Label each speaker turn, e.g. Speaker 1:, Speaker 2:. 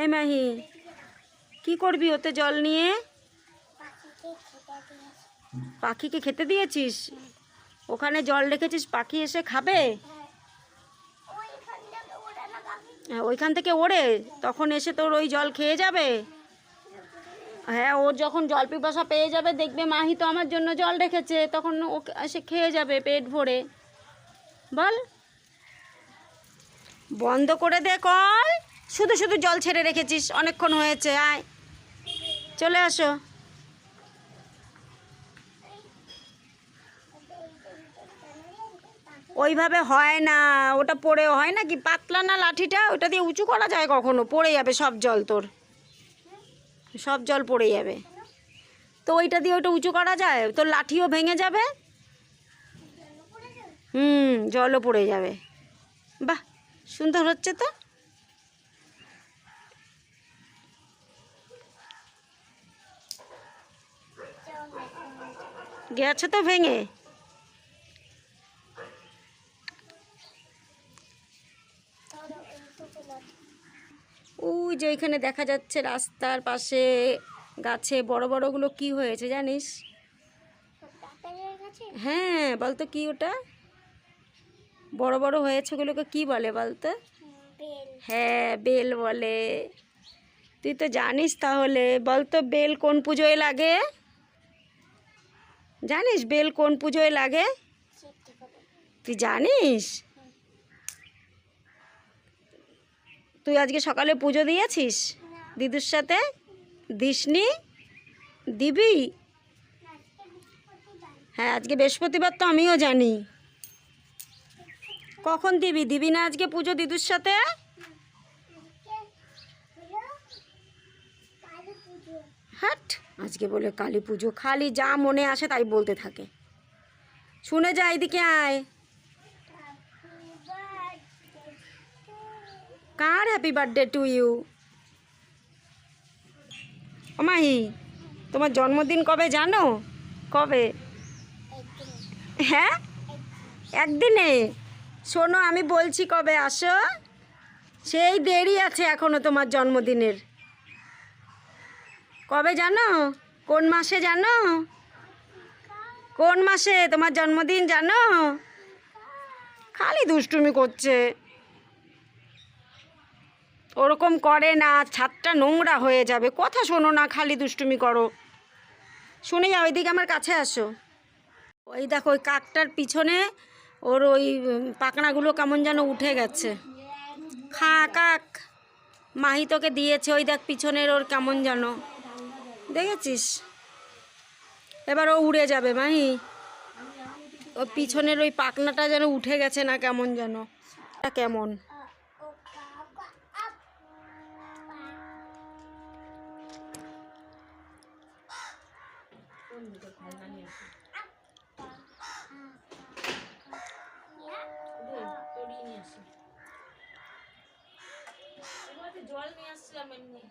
Speaker 1: এই মাহি কি করবি ওতে জল নিয়ে? পাখিকে খেতে দিয়েছিস? ওখানে জল রেখেছিস পাখি এসে খাবে? হ্যাঁ, ওইখান থেকে ওড়ে তখন এসে তোর ওই জল খেয়ে যাবে। হ্যাঁ ওর যখন জল পিপাসা পেয়ে যাবে দেখবে মাহি তো আমার জন্য জল রেখেছে তখন ও এসে খেয়ে যাবে পেট ভরে। বল। বন্ধ করে দে কল। শুধু শুধু জল ছেড়ে রেখেছিস, অনেকক্ষণ হয়েছে, আয়। চলে আসো। ওইভাবে হয় না, ওটা পড়ে হয় না কি? পাতলা না লাঠিটা? ওটা দিয়ে উঁচু করা যায় কখনো? পড়ে যাবে সব জল তোর। সব জল পড়ে যাবে। তো ওইটা দিয়ে ওটা উঁচু করা যায়? তোর লাঠিও ভেঙে যাবে? হুম, জলও পড়ে যাবে। বাহ, সুন্দর হচ্ছে তো? গেছে তো ভেঙে। ওই যে ওইখানে দেখা যাচ্ছে রাস্তার পাশে গাছে বড় বড়গুলো কি হয়েছে জানিস? হ্যাঁ বলতো কি ওটা? বড় বড় হয়েছে ওগুলোকে কি বলে বলতো? হ্যাঁ বেল বলে। তুই তো জানিস তাহলে। বলতো বেল কোন পুজোয় লাগে? জানিস বেল কোন পুজোয় লাগে? তুই জানিস? তুই আজকে সকালে পুজো দিয়েছিস? দিদুর সাথে? দিসনি? দিবি? হ্যাঁ আজকে বৃহস্পতিবার তো আমিও জানি। কখন দিবি? দিবি না আজকে পুজো দিদুর সাথে? আজকে বলে কালী পুজো। খালি যা মনে আসে তাই বলতে থাকে। শুনে যা এদিকে আয়। কার হ্যাপি বার্থডে টু ইউ ও মাহি, তোমার জন্মদিন কবে জানো? কবে? হ্যাঁ? একদিনে? শোনো, আমি বলছি কবে আসো? সেই দেরি আছে এখনও তোমার জন্মদিনের। কবে জানো? কোন মাসে জানো? কোন মাসে? তোমার জন্মদিন জানো? খালি দুষ্টুমি করছে। ওরকম করে না ছাদটা নোংরা হয়ে যাবে। কথা শোনো না খালি দুষ্টুমি করো। শুনে যাও ওইদিকে আমার কাছে আসো। ওই দেখো ওই কাকটার পিছনে ওর ওই উম, পাখনাগুলো কেমন যেন উঠে গেছে। খা কাক। মাহি তোকে দিয়েছে ওই দেখ পিছনের ওর কেমন যেন। দেখেছিস? এবার ও উড়ে যাবে, মাহি। ও পিছনের ওই পাখনাটা যেন উঠে গেছে না কেমন যেন। কেমন? জল নিয়ে আসছিলাম এমনি